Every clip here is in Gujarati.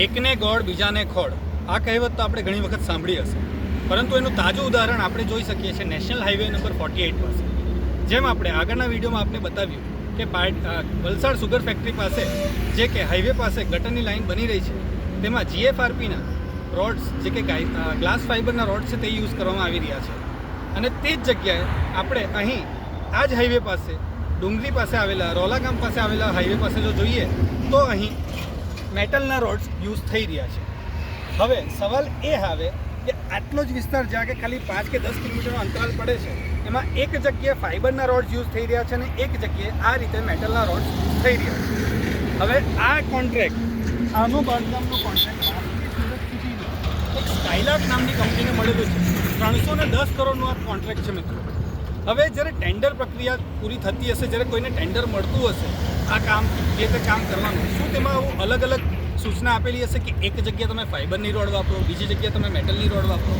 એકને ગોળ, બીજાને ખોળ. આ કહેવત તો આપણે ઘણી વખત સાંભળી હશે. પરંતુ એનું તાજું ઉદાહરણ આપણે જોઈ શકીએ છીએ national highway number forty eight પાસે. જેમ આપણે આગળના વિડીયોમાં આપણે બતાવ્યું કે વલસાડ સુગર ફેક્ટરી પાસે જે કે હાઈવે પાસે ગટરની લાઈન બની રહી છે, તેમાં જીએફઆરપીના રોડ્સ જે કે ગ્લાસ ફાઇબરના રોડ છે તે યુઝ કરવામાં આવી રહ્યા છે. અને તે જ જગ્યાએ આપણે અહીં આ જ હાઈવે પાસે ડુંગરી પાસે આવેલા રોલા ગામ પાસે આવેલા હાઈવે પાસે જો જોઈએ, તો અહીં મેટલના રોડ્સ યુઝ થઈ રહ્યા છે. હવે સવાલ એ આવે કે આટલો જ વિસ્તાર જ્યાં કે ખાલી પાંચ કે દસ કિલોમીટરનો અંતરાલ પડે છે, એમાં એક જગ્યાએ ફાઇબરના રોડ્સ યુઝ થઈ રહ્યા છે અને એક જગ્યાએ આ રીતે મેટલના રોડ્સ થઈ રહ્યા છે. હવે આ કોન્ટ્રાક્ટ, આનું બાંધકામનો કોન્ટ્રાક્ટ એક સ્કાયલાક નામની કંપનીને મળેલું છે. ત્રણસો ને દસ કરોડનો આ કોન્ટ્રાક્ટ છે મિત્રો. હવે જ્યારે ટેન્ડર પ્રક્રિયા પૂરી થતી હશે, જ્યારે કોઈને ટેન્ડર મળતું હશે, આ કામ જે તે કામ કરવાનું, શું તેમાં આવું અલગ અલગ સૂચના આપેલી હશે કે એક જગ્યાએ તમે ફાઇબરની રોડ વાપરો, બીજી જગ્યાએ તમે મેટલની રોડ વાપરો?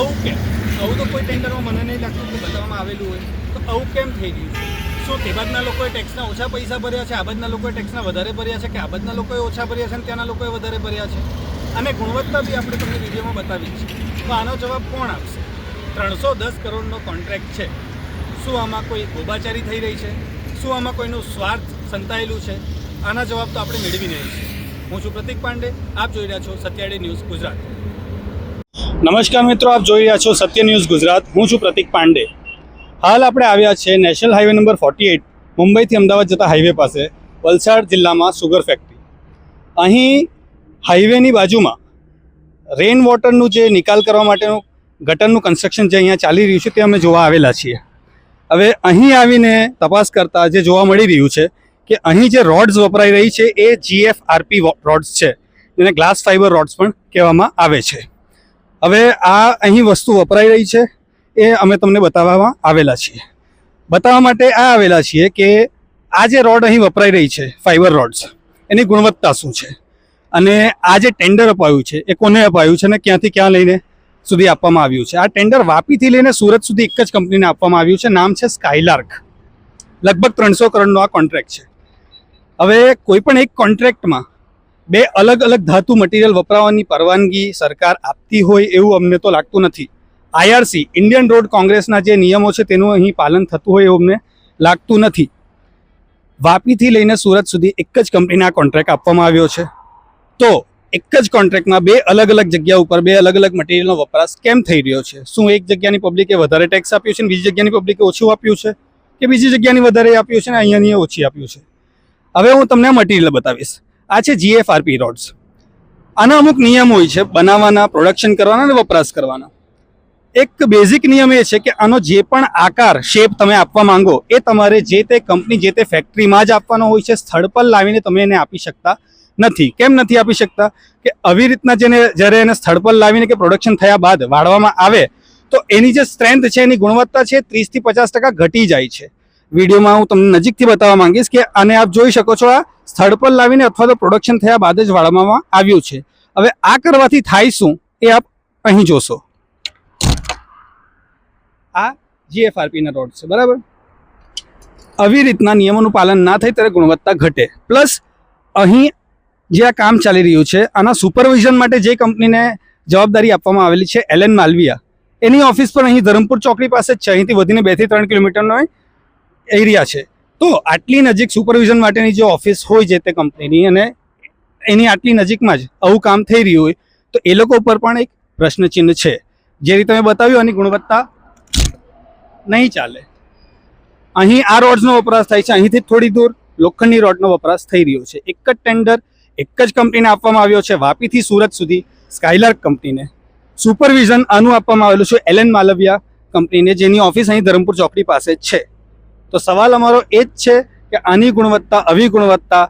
આવું કેમ? આવું તો કોઈ ટેન્ડરમાં મને નહીં લાગતું કે બતાવવામાં આવેલું હોય. તો આવું કેમ થઈ ગયું? છે શું તે બાજના લોકોએ ટેક્સના ઓછા પૈસા ભર્યા છે આ બાજના લોકોએ ટેક્સના વધારે ભર્યા છે, કે આ બાજના લોકોએ ઓછા ભર્યા છે અને ત્યાંના લોકોએ વધારે ભર્યા છે? અને ગુણવત્તા બી આપણે તમને વિડીયોમાં બતાવી છે તો આનો જવાબ કોણ આપશે? ત્રણસો દસ કરોડનો કોન્ટ્રાક્ટ છે. શું આમાં કોઈ ગોબાચારી થઈ રહી છે? શું આમાં કોઈનું સ્વાર્થ સંતાયેલું છે? આના જવાબ તો આપણે મેળવી નહીં છીએ હું છું પ્રતિક પાંડે. આપ જોઈ રહ્યા છો સત્યાડી ન્યૂઝ ગુજરાત. નમસ્કાર મિત્રો, આપ જોઈ રહ્યા છો સત્ય ન્યૂઝ ગુજરાત. હું છું પ્રતિક પાંડે. હાલ આપણે આવ્યા છે national highway number forty eight મુંબઈથી અમદાવાદ જતા હાઈવે પાસે, વલસાડ જિલ્લામાં સુગર ફેક્ટરી અહીં હાઈવેની બાજુમાં રેન વોટરનું જે નિકાલ કરવા માટેનું ગટરનું કન્સ્ટ્રક્શન જે અહીંયા ચાલી રહ્યું છે તે અમે જોવા આવેલા છીએ. હવે અહીં આવીને તપાસ કરતાં જે જોવા મળી રહ્યું છે કે અહીં જે રોડ્સ વપરાઈ રહી છે એ જીએફ આરપી રોડ્સ છે. જેને ગ્લાસ ફાઇબર રોડ્સ પણ કહેવામાં આવે છે. હવે આ અહીં વસ્તુ વપરાઈ રહી છે એ અમે તમને બતાવવામાં આવેલા છીએ. બતાવવા માટે આ આવેલા છીએ કે આ જે રોડ અહીં વપરાઈ રહી છે ફાઇબર રોડ્સ એની ગુણવત્તા શું છે? અને આ જે ટેન્ડર અપાયું છે એ કોને અપાયું છે અને ક્યાંથી ક્યાં લઈને? સુધી આપવામાં આવ્યું છે. આ ટેન્ડર વાપીથી લઈને સુરત સુધી એક જ કંપનીને આપવામાં આવ્યું છે. નામ છે સ્કાયલાર્ક લગભગ ત્રણસો કરોડનો આ કોન્ટ્રાક્ટ છે. હવે કોઈપણ એક કોન્ટ્રાક્ટમાં બે અલગ અલગ ધાતુ મટીરિયલ વપરાવાની પરવાનગી સરકાર આપતી હોય એવું અમને તો લાગતું નથી. આઈઆરસી ઇન્ડિયન રોડ કોંગ્રેસના જે નિયમો છે તેનું અહીં પાલન થતું હોય એવું અમને લાગતું નથી. વાપીથી લઈને સુરત સુધી એક જ કંપનીને કોન્ટ્રાક્ટ આપવામાં આવ્યો છે. તો એક જ કોન્ટ્રાક્ટમાં બે અલગ અલગ જગ્યા ઉપર બે અલગ અલગ મટીરિયલનો વપરાશ કેમ થઈ રહ્યો છે? શું એક જગ્યાની પબ્લિકે વધારે ટેક્સ આપ્યો છે બીજી જગ્યાની પબ્લિકે ઓછું આપ્યું છે? કે બીજી જગ્યાની વધારે આપ્યું છે ને અહીંયાની ઓછી આપ્યું છે? હવે હું તમને મટીરિયલ બતાવીશ. આ છે જીએફઆરપી રોડ્સ આના અમુક નિયમ હોય છે, બનાવવાના પ્રોડક્શન કરવાના અને વપરાશ કરવાના. એક બેઝિક નિયમ એ છે કે આનો જે પણ આકાર શેપ તમે આપવા માંગો, એ તમારે જે તે કંપની જે તે ફેક્ટરીમાં જ આપવાનો હોય છે, સ્થળ પર લાવીને તમે એને આપી શકતા નથી. કેમ નથી આપી શકતા? કે આવી રીતના જેને, જ્યારે એને સ્થળ પર લાવીને કે પ્રોડક્શન થયા બાદ વાળવામાં આવે, તો એની જે સ્ટ્રેન્થ છે, એની ગુણવત્તા છે, ત્રીસથી પચાસ ટકા ઘટી જાય છે. વિડીયોમાં હું તમને નજીકથી બતાવવા માંગીશ કે આને આપ જોઈ શકો છો, આ સ્થળ પર લાવીને અથવા તો પ્રોડક્શન થયા બાદ જ વાળવામાં આવ્યું છે. હવે આ કરવાથી થાય શું? એ આપ અહીં જોશો. આ જીએફઆરપીના રોડ છે, બરાબર? આવી રીતના નિયમોનું પાલન ના થાય, ત્યારે ગુણવત્તા ઘટે. પ્લસ અહીં જે આ કામ ચાલી રહ્યું છે, આના સુપરવિઝન માટે જે કંપનીને જવાબદારી આપવામાં આવેલી છે, એલએન માલવિયા. એની ઓફિસ પણ અહીં ધરમપુર ચોકડી પાસે છે, અહીંથી વધીને બેથી ત્રણ કિલોમીટરનો એરિયા છે. તો આટલી નજીક સુપરવિઝન માટેની જે ઓફિસ હોય છે તે કંપનીની અને એની આટલી નજીકમાં જ આવું કામ થઈ રહ્યું હોય, તો એ લોકો ઉપર પણ એક પ્રશ્નચિહ્ન છે. જે રીતે મેં બતાવ્યું, આની ગુણવત્તા નહીં ચાલે. અહીં આ રોડ્સનો વપરાશ થાય છે, અહીંથી થોડી દૂર લોખંડની રોડનો વપરાશ થઈ રહ્યો છે. એક જ ટેન્ડર એક જ કંપનીને આપવામાં આવ્યો છે, વાપીથી સુરત સુધી સ્કાયલાર્ક કંપનીને સુપરવિઝન આનું આપવામાં આવેલું છે એલએન માલવિયા કંપનીને જેની ઓફિસ અહીં ધરમપુર ચોકડી પાસે છે. તો સવાલ અમારો એ જ છે કે આની ગુણવત્તા, આવી ગુણવત્તા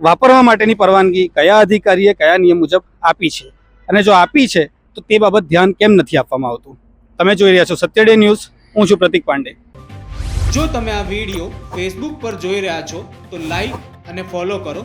વાપરવા માટેની પરવાનગી કયા અધિકારીએ કયા નિયમ મુજબ આપી છે? અને જો આપી છે, તો તે બાબત ધ્યાન કેમ નથી આપવામાં આવતું? તમે જોઈ રહ્યા છો સત્યડે ન્યૂઝ, હું છું પ્રતિક પાંડે. જો તમે આ વીડિયો ફેસબુક પર જોઈ રહ્યા છો, તો લાઈક અને ફોલો કરો.